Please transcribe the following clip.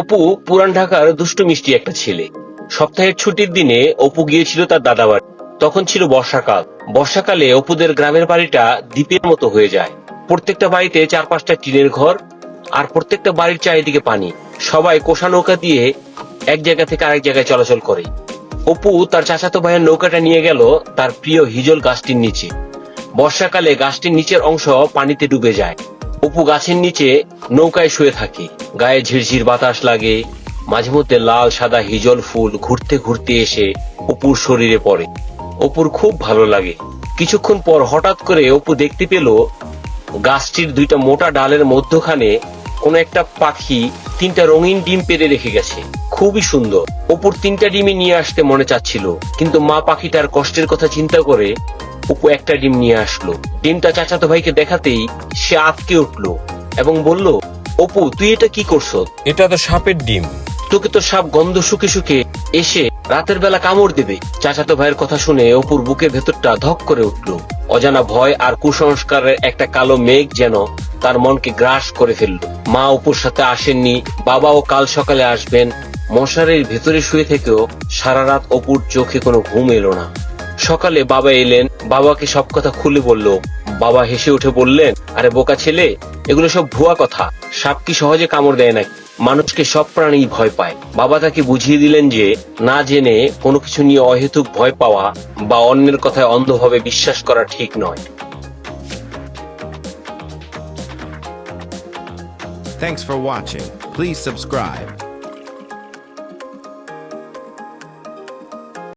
অপু পুরান ঢাকার দুষ্টু মিষ্টি একটা ছেলে। সপ্তাহের ছুটির দিনে অপু গিয়েছিল তার দাদা বাড়ি তখন ছিল বর্ষাকাল। বর্ষাকালে অপুদের গ্রামের বাড়িটা দ্বীপের মতো হয়ে যায়। প্রত্যেকটা বাড়িতে চার পাঁচটা টিনের ঘর আর প্রত্যেকটা বাড়ির চারিদিকে পানি। সবাই কোষা নৌকা দিয়ে এক জায়গা থেকে আরেক জায়গায় চলাচল করে। অপু তার চাচাতো ভাইয়ের নৌকাটা নিয়ে গেল তার প্রিয় হিজল গাছটির নিচে। বর্ষাকালে গাছটির নিচের অংশ পানিতে ডুবে যায়। অপু গাছের নিচে নৌকায় শুয়ে থাকে। গায়ে ঝিরঝির বাতাস লাগে। মাঝে মধ্যে লাল, সাদা, হিজল ফুল ঘুরতে ঘুরতে এসে অপুর শরীরে পড়ে। অপুর খুব ভালো লাগে। কিছুক্ষণ পর হঠাৎ করে অপু দেখতে পেল, গাছটির দুইটা মোটা ডালের মধ্যখানে কোন একটা পাখি তিনটা রঙিন ডিম পেড়ে রেখে গেছে। খুবই সুন্দর। অপুর তিনটা ডিমই নিয়ে আসতে মনে চাচ্ছিল, কিন্তু মা পাখিটার কষ্টের কথা চিন্তা করে অপু একটা ডিম নিয়ে আসলো। ডিমটা চাচাতো ভাইকে দেখাতেই সে আটকে উঠল এবং বলল অপু তুই এটা কি করছ? এটা তো সাপের ডিম। তোকে তো সাপ গন্ধ শুকে শুকে এসে রাতের বেলা কামড় দেবে। চাচাতো ভাইয়ের কথা শুনে অপুর বুকের ভেতরটা ধক করে উঠল। অজানা ভয় আর কুসংস্কারের একটা কালো মেঘ যেন তার মনকে গ্রাস করে ফেলল। মা অপুর সাথে আসেননি বাবাও কাল সকালে আসবেন। মশারির ভেতরে শুয়ে থেকেও সারা রাত অপুর চোখে কোনো ঘুম এলো না। সকালে বাবা এলেন বাবাকে সব কথা খুলে বলল। বাবা হেসে উঠে বললেন, আরে বোকা ছেলে, এগুলো সব ভুয়া কথা। সাপ কি সহজে কামড় দেয় নাকি? মানুষকে সব প্রাণী ভয় পায়। বাবা তাকে বুঝিয়ে দিলেন যে, না জেনে কোনো কিছু নিয়ে অহেতুক ভয় পাওয়া বা অন্যের কথায় অন্ধভাবে বিশ্বাস করা ঠিক নয়। Thanks for watching. Please subscribe.